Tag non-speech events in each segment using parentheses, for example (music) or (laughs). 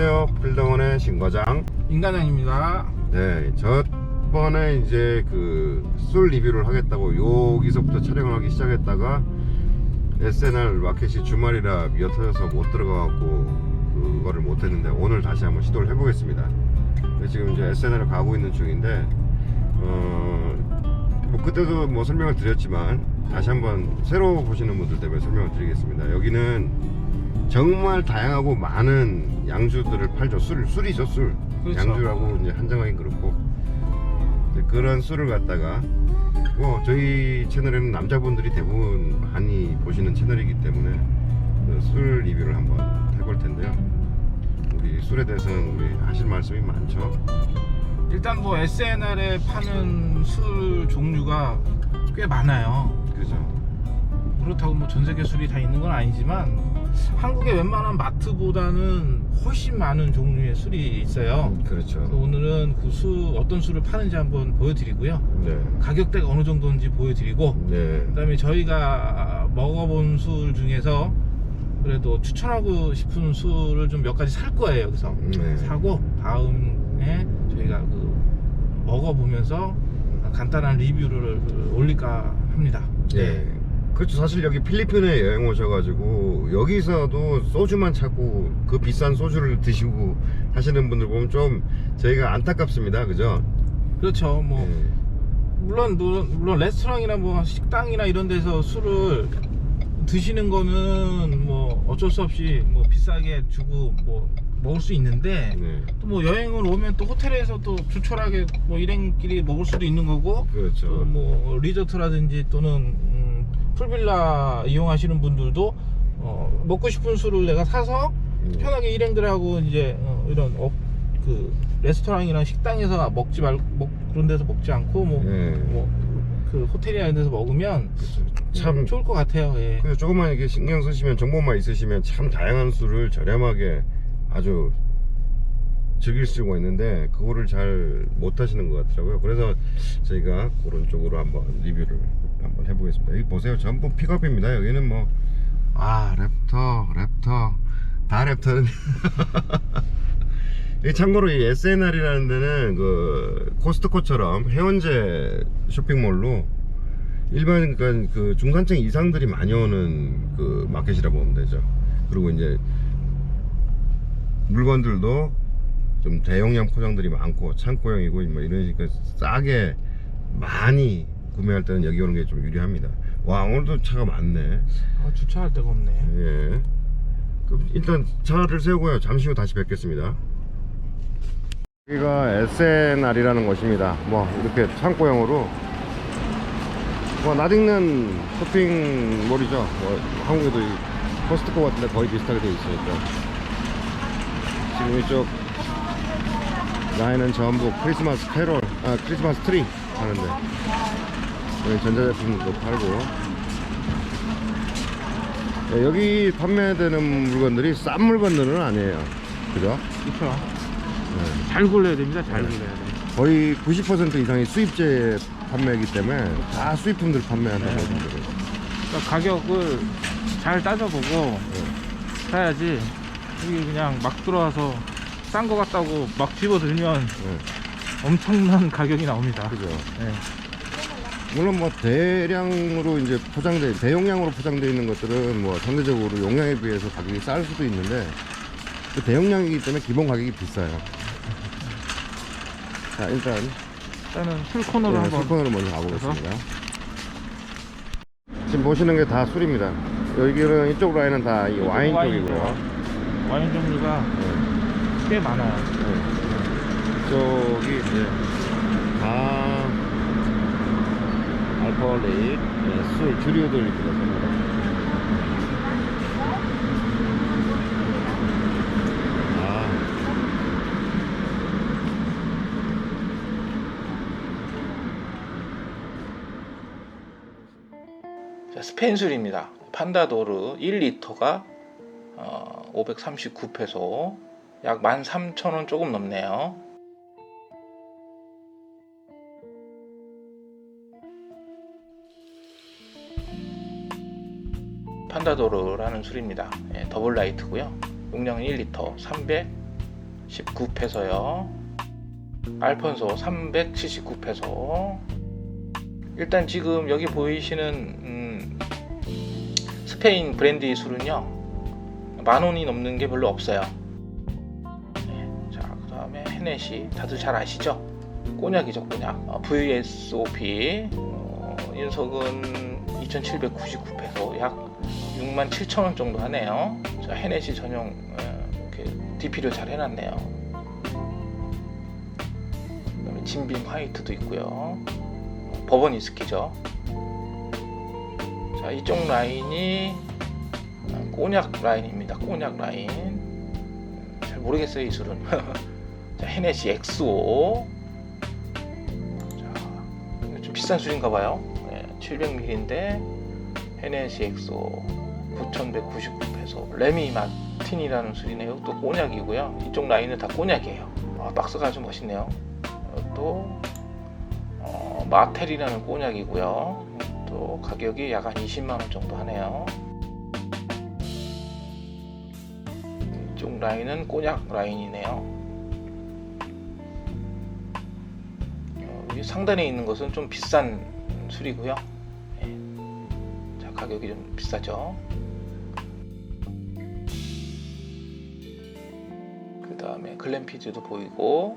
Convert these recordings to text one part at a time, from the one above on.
안녕하세요. 필더원의 신과장. 인간장입니다. 네, 저번에 이제 그 술 리뷰를 하겠다고 여기서부터 촬영을 하기 시작했다가 SNR 마켓이 주말이라 미어터져서 못 들어가갖고 그거를 못했는데 오늘 다시 한번 시도를 해보겠습니다. 지금 이제 SNR을 가고 있는 중인데 어, 뭐 그때도 뭐 설명을 드렸지만 다시 한번 새로 보시는 분들 때문에 설명을 드리겠습니다. 여기는 정말 다양하고 많은 양주들을 팔죠. 술, 술이죠, 술. 그렇죠. 양주라고 이제 한정하긴 그렇고 이제 그런 술을 갖다가 뭐 저희 채널에는 남자분들이 대부분 많이 보시는 채널이기 때문에 그술 리뷰를 한번 해볼 텐데요. 우리 술에 대해서는 우리 하실 말씀이 많죠. 일단 뭐 SNR에 파는 술 종류가 꽤 많아요. 그죠? 그렇다고 뭐 전 세계 술이 다 있는 건 아니지만 한국의 웬만한 마트보다는 훨씬 많은 종류의 술이 있어요. 그렇죠. 그래서 오늘은 그술 어떤 술을 파는지 한번 보여드리고요. 네. 가격대가 어느 정도인지 보여드리고 네. 그 다음에 저희가 먹어본 술 중에서 그래도 추천하고 싶은 술을 좀 몇 가지 살 거예요. 그래서 네. 사고 다음에 저희가 그 먹어보면서 간단한 리뷰를 올릴까 합니다. 네. 그렇죠. 사실 여기 필리핀에 여행 오셔가지고 여기서도 소주만 찾고 그 비싼 소주를 드시고 하시는 분들 보면 좀 저희가 안타깝습니다. 그죠? 그렇죠. 뭐 네. 물론 물론, 레스토랑이나 뭐 식당이나 이런 데서 술을 드시는 거는 뭐 어쩔 수 없이 뭐 비싸게 주고 뭐 먹을 수 있는데 네. 또뭐 여행을 오면 또 호텔에서 또 조촐하게 뭐 일행끼리 먹을 수도 있는 거고 그렇죠. 또뭐 리조트라든지 또는 음, 풀빌라 이용하시는 분들도 어, 먹고 싶은 술을 내가 사서 음. 편하게 일행들하고 이제 어, 이런 업, 그 레스토랑이나 식당에서 먹지 말 먹, 그런 데서 먹지 않고 뭐 네. 뭐그 호텔이나 이런 데서 먹으면 참 음, 좋을 것 같아요. 예. 그래서 조금만 이렇게 신경 쓰시면 정보만 있으시면 참 다양한 술을 저렴하게 아주 즐길 수가 있는데 그거를 잘 못하시는 것 같더라고요. 그래서 저희가 그런 쪽으로 한번 리뷰를 한번 해보겠습니다. 여기 보세요. 전부 픽업입니다. 여기는 뭐 아 랩터 랩터 다 랩터는 (laughs) 이 참고로 이 SNR이라는 데는 그 코스트코처럼 해원제 쇼핑몰로 일반 그러니까 그 중산층 이상들이 많이 오는 그 마켓이라 보면 되죠. 그리고 이제 물건들도 좀 대용량 포장들이 많고 창고형이고 뭐 이러니까 싸게 많이 구매할 때는 여기 오는 게 좀 유리합니다. 와 오늘도 차가 많네. 아, 주차할 데가 없네. 예. 그럼 일단 차를 세우고요. 잠시 후 다시 뵙겠습니다. 여기가 SNR이라는 곳입니다. 뭐 이렇게 창고형으로 뭐 낯익는 쇼핑몰이죠. 뭐 한국에도 이 코스트코 같은데 거의 비슷하게 되어 있으니까 지금 이쪽 라인은 전부 크리스마스 캐롤, 아 크리스마스 트리 하는데 여기 전자제품도 팔고 네, 여기 판매되는 물건들이 싼 물건들은 아니에요. 그죠? 그렇죠. 네. 잘 골라야 됩니다. 잘 네. 골라야 돼. 거의 90% 이상이 수입제 판매이기 때문에 다 수입품들 판매한다고 네. 그러니까 가격을 잘 따져보고 네. 사야지 이게 그냥 막 들어와서 싼 거 같다고 막 집어 들면 네. 엄청난 가격이 나옵니다. 그죠. 네. 물론 뭐 대량으로 이제 포장돼 대용량으로 포장되어 있는 것들은 뭐 상대적으로 용량에 비해서 가격이 쌀 수도 있는데 그 대용량이기 때문에 기본 가격이 비싸요. 자 일단 일단은 술 코너로 네, 한번 술콘으로 먼저 가보겠습니다. 지금 보시는 게 다 술입니다. 여기는 이쪽 라인은 다 이 와인. 쪽이고요. 와인 종류가 네. 꽤 많아요. 네. 이쪽이 이제 다 알코올릭 네, 술 주류들입니다. 전부 다. 아, 자, 스페인 술입니다. 판다도르 1리터가 어, 539페소 약 13,000원 조금 넘네요. 판다도르라는 술입니다. 예, 더블 라이트고요. 용량은 1리터 319페소요. 알폰소 379페소. 일단 지금 여기 보이시는 음, 스페인 브랜디 술은요 만 원이 넘는 게 별로 없어요. 네, 자 그 다음에 헤네시 다들 잘 아시죠? 꼬냑이죠 꼬냑. 어, VSOP 어, 인석은 2,799페소 약 6만 7천 원 정도 하네요. 자 헤네시 전용 어, 이렇게 DP를 잘 해놨네요. 그다음에 진빔 화이트도 있고요. 버번 위스키죠. 자 이쪽 라인이 어, 꼬냑 라인입니다. 꼬냑 라인. 음, 잘 모르겠어요 이 술은. (laughs) 자 헤네시 XO. 자 좀 비싼 술인가 봐요. 네, 700ml인데 헤네시 XO 9,199페소. 레미 마틴이라는 술이네요. 또 꼬냑이고요. 이쪽 라인은 다 꼬냑이에요. 아, 박스가 아주 멋있네요. 어, 또 어, 마텔이라는 꼬냑이고요. 또 가격이 약 한 20만 원 정도 하네요. 이쪽 라인은 꼬냑 라인이네요. 어, 상단에 있는 것은 좀 비싼 술이고요. 가격이 좀 비싸죠. 그 다음에 글램피즈도 보이고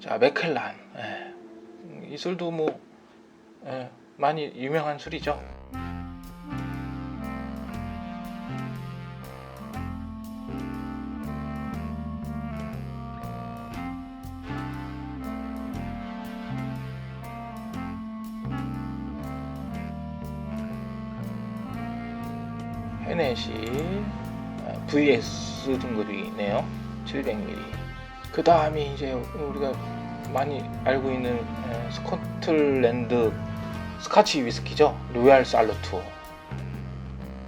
자 맥켈란 예. 음, 이 술도 뭐 예, 많이 유명한 술이죠 헤넷이 아, VS 등급이네요. 700ml 그 다음이 이제 우리가 많이 알고 있는 에, 스코틀랜드 스카치 위스키죠? 로얄 살루트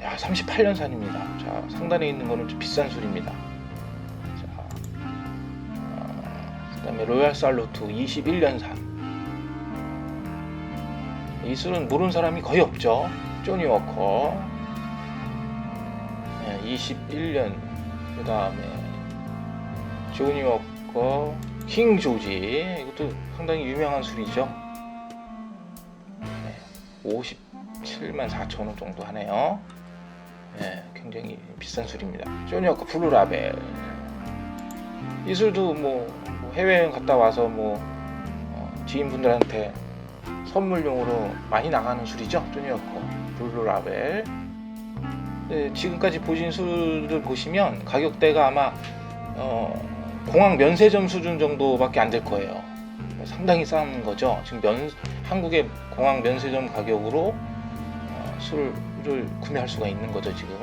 야 38년산입니다. 자 상단에 있는 거는 좀 비싼 술입니다. 자그 다음에 로얄 살루트 21년산. 이 술은 모르는 사람이 거의 없죠. 조니 워커 예, 21년 그 다음에 조니 워커 킹 조지. 이것도 상당히 유명한 술이죠. 네, 57만 4천 원 정도 하네요. 예, 굉장히 비싼 술입니다. 조니 워커 블루라벨. 이 술도 뭐, 뭐 해외여행 갔다 와서 뭐 어, 지인분들한테 선물용으로 많이 나가는 술이죠. 조니 워커 블루라벨. 네, 지금까지 보신 술을 보시면 가격대가 아마 어, 공항 면세점 수준 정도밖에 안 될 거예요. 상당히 싼 거죠. 지금 면 한국의 공항 면세점 가격으로 어, 술을 구매할 수가 있는 거죠 지금.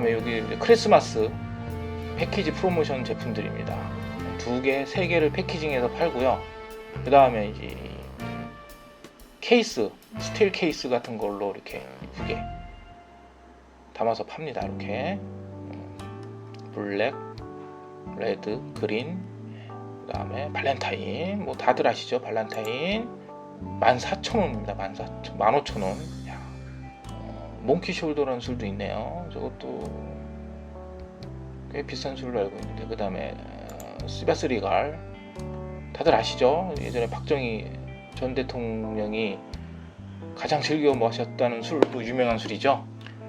다음에 여기 크리스마스 패키지 프로모션 제품들입니다. 두 개, 세 개를 패키징해서 팔고요. 그 다음에 이제 케이스, 스틸 케이스 같은 걸로 이렇게 이쁘게 담아서 팝니다. 이렇게 음, 블랙, 레드, 그린, 그 다음에 발렌타인, 뭐 다들 아시죠? 발렌타인 14,000원입니다. 14,000, 15,000원. 야, 어, 몽키 숄더라는 술도 있네요. 저것도 꽤 비싼 술로 알고 있는데 그 다음에 시바스 리갈 다들 아시죠? 예전에 박정희 전 대통령이 가장 즐겨 마셨다는 술도 유명한 술이죠.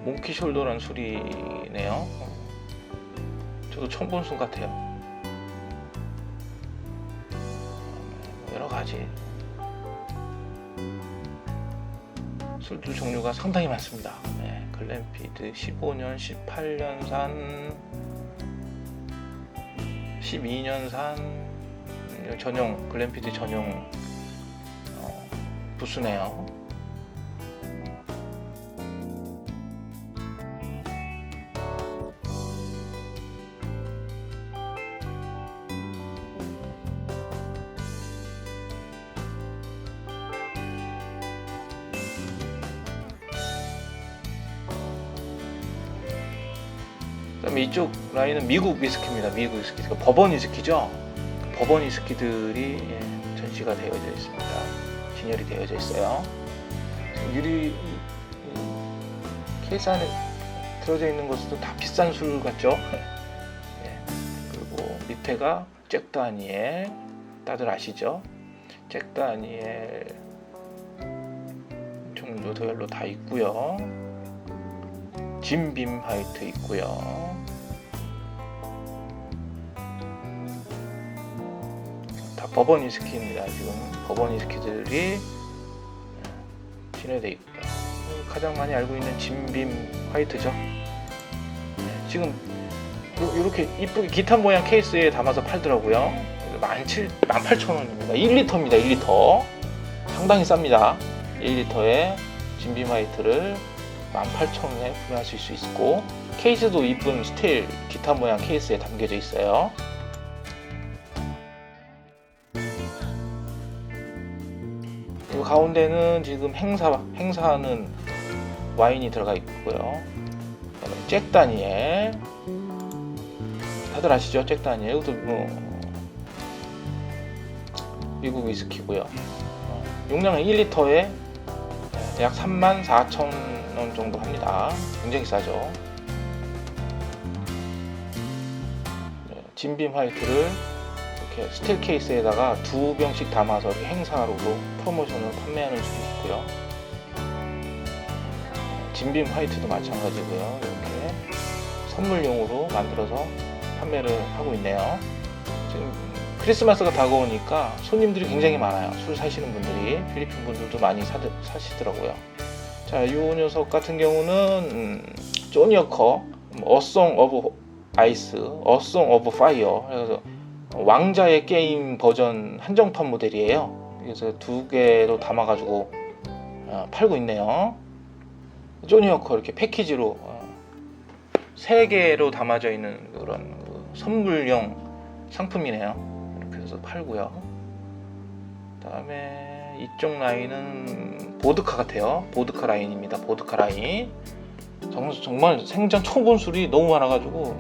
몽키 숄더라는 술이네요. 저도 처음 본 술 같아요. 여러 가지 술도 종류가 상당히 많습니다. 네, 글램피드 15년, 18년산, 12년산 전용 글램피드 전용 어, 부스네요. 그다음에 이쪽 라인은 미국 위스키입니다. 미국 위스키. 그러니까 버번 위스키죠. 버번 위스키들이 예, 전시가 되어져 있습니다. 진열이 되어져 있어요. 유리 케이스 안에 들어져 있는 것도 다 비싼 술 같죠? (laughs) 예. 그리고 밑에가 잭 다니엘 다들 아시죠? 잭 다니엘 종류별로 다 있고요. 짐빔 화이트 있고요. 다 버번 위스키입니다. 지금 버번 위스키들이 진열돼 있고요. 가장 많이 알고 있는 짐빔 화이트죠. 네, 지금 이렇게 이쁘게 기타 모양 케이스에 담아서 팔더라고요. 17, 18,000원입니다. 1리터입니다. 1리터. 상당히 쌉니다. 1리터에 진빔 화이트를 18,000원에 구매하실 수 있고 케이스도 이쁜 스틸 기타 모양 케이스에 담겨져 있어요. 이 가운데는 지금 행사 행사하는 와인이 들어가 있고요. 잭 다니엘 다들 아시죠? 잭 다니엘 이것도 뭐 미국 위스키고요. 어, 용량은 1리터에 약 3만 4천 원 정도 합니다. 굉장히 싸죠. 네, 진빔 화이트를 이렇게 스틸 케이스에다가 두 병씩 담아서 이렇게 행사로 프로모션으로 판매하는 수도 있고요. 진빔 화이트도 마찬가지고요. 이렇게 선물용으로 만들어서 판매를 하고 있네요. 지금 크리스마스가 다가오니까 손님들이 굉장히 많아요. 술 사시는 분들이 필리핀 분들도 많이 사, 사시더라고요. 자, 이 녀석 같은 경우는 음, 조니어커 어송 오브 아이스, 어송 오브 파이어 그래서 왕자의 게임 버전 한정판 모델이에요. 그래서 두 개로 담아가지고 어, 팔고 있네요. 조니어커 이렇게 패키지로 어, 세 개로 담아져 있는 그런 그 선물용 상품이네요. 이렇게 해서 팔고요. 그다음에 이쪽 라인은 보드카 같아요. 보드카 라인입니다. 보드카 라인. 정, 정말 생전 초본 술이 너무 많아가지고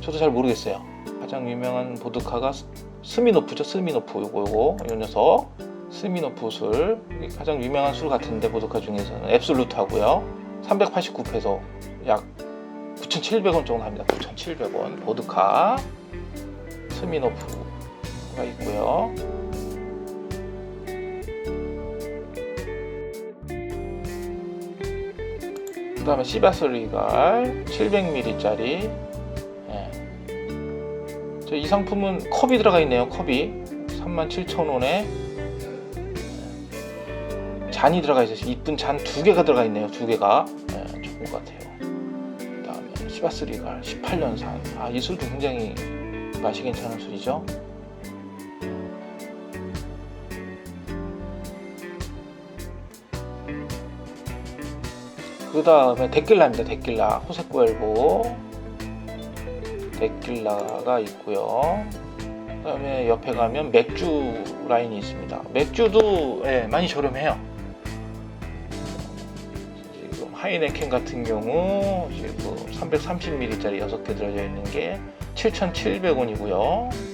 저도 잘 모르겠어요. 가장 유명한 보드카가 스- 스미노프죠. 스미노프 요거 요거 요 녀석 스미노프 술 가장 유명한 술 같은데 보드카 중에서는 앱솔루트 하고요. 389페소 약 9,700원 정도 합니다. 9,700원 보드카 스미노프가 있고요. 그 다음에 시바스 리갈 700ml짜리 저 이 상품은 컵이 들어가 있네요 컵이. 37,000원에 잔이 들어가 있어요 이쁜 잔 두 개가 들어가 있네요 두 개가. 예, 좋은 것 같아요. 그 다음에 시바스 리갈 18년산. 아 이 술도 굉장히 맛이 괜찮은 술이죠? 그 다음에 데킬라입니다. 데킬라. 호세코엘보 데킬라가 있고요. 그 다음에 옆에 가면 맥주 라인이 있습니다. 맥주도 예, 많이 저렴해요. 지금 하이네켄 같은 경우 지금 330ml짜리 6개 들어져 있는 게 7,700원이고요.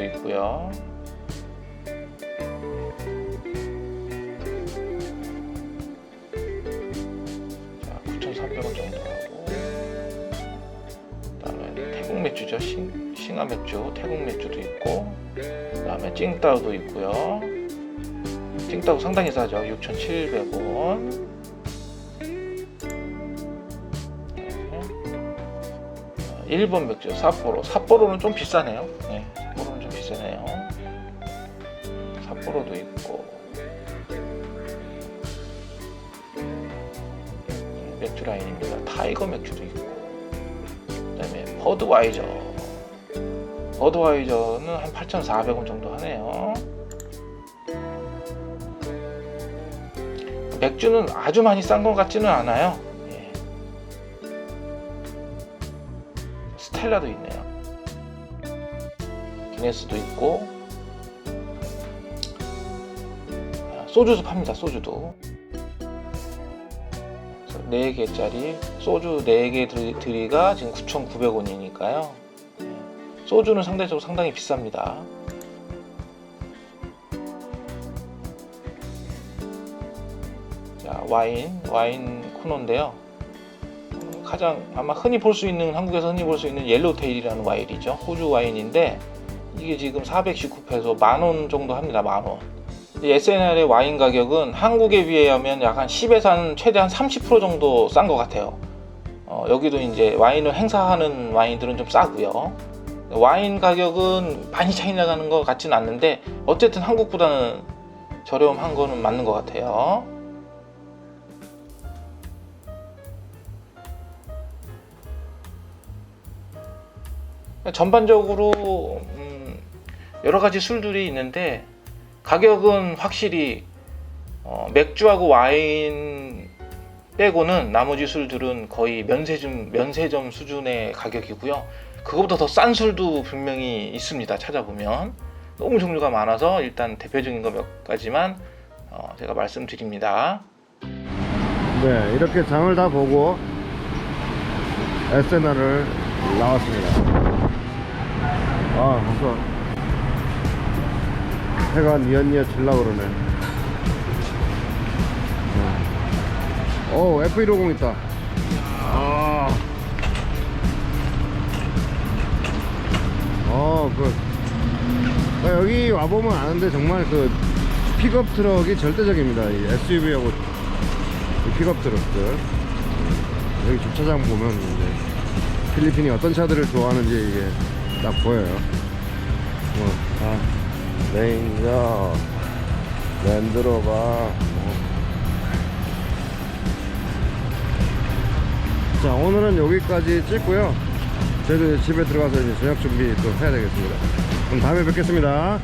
맥주도 있고요. 자, 9,300원 정도 하고. 그다음에 태국 맥주죠. 싱, 싱하 맥주, 태국 맥주도 있고. 그다음에 찡따오도 있고요. 찡따오 상당히 싸죠. 6,700원. 일본 맥주 삿포로 삿포로는 좀 비싸네요 네, 거꾸로도 있고 맥주 라인입니다. 타이거 맥주도 있고 그다음에 버드와이저 버드와이저는 한 8,400원 정도 하네요. 맥주는 아주 많이 싼 것 같지는 않아요. 예. 스텔라도 있네요. 기네스도 있고 소주도 팝니다. 소주도 4개짜리 소주 4개 들이가 지금 9,900원이니까요. 소주는 상대적으로 상당히 비쌉니다. 자, 와인, 와인 코너인데요. 음, 가장 아마 흔히 볼 수 있는 한국에서 흔히 볼 수 있는 옐로테일이라는 와인이죠. 호주 와인인데 이게 지금 419페소 만 원 정도 합니다. 만 원. SNR의 와인 가격은 한국에 비하면 약 한 10에서 한 최대 한 30% 정도 싼 것 같아요. 어, 여기도 이제 와인을 행사하는 와인들은 좀 싸고요. 와인 가격은 많이 차이 나가는 것 같지는 않는데 어쨌든 한국보다는 저렴한 거는 맞는 것 같아요. 전반적으로 음, 여러 가지 술들이 있는데 가격은 확실히 어, 맥주하고 와인 빼고는 나머지 술들은 거의 면세점 면세점 수준의 가격이고요. 그거보다 더 싼 술도 분명히 있습니다. 찾아보면 너무 종류가 많아서 일단 대표적인 거 몇 가지만 어, 제가 말씀드립니다. 네, 이렇게 장을 다 보고 SNR을 나왔습니다. 아, 벌써 해가 니엇니엇 질라 그러네. 어, F150 있다. 아. 어, 그. 나 여기 와보면 아는데 정말 그 픽업 트럭이 절대적입니다. 이 SUV하고 이 픽업 트럭들. 여기 주차장 보면 이제 필리핀이 어떤 차들을 좋아하는지 이게 딱 보여요. 뭐, 아, 레인저, 랜드로버, 뭐. 자, 오늘은 여기까지 찍고요. 저희도 집에 들어가서 이제 저녁 준비 또 해야 되겠습니다. 그럼 다음에 뵙겠습니다.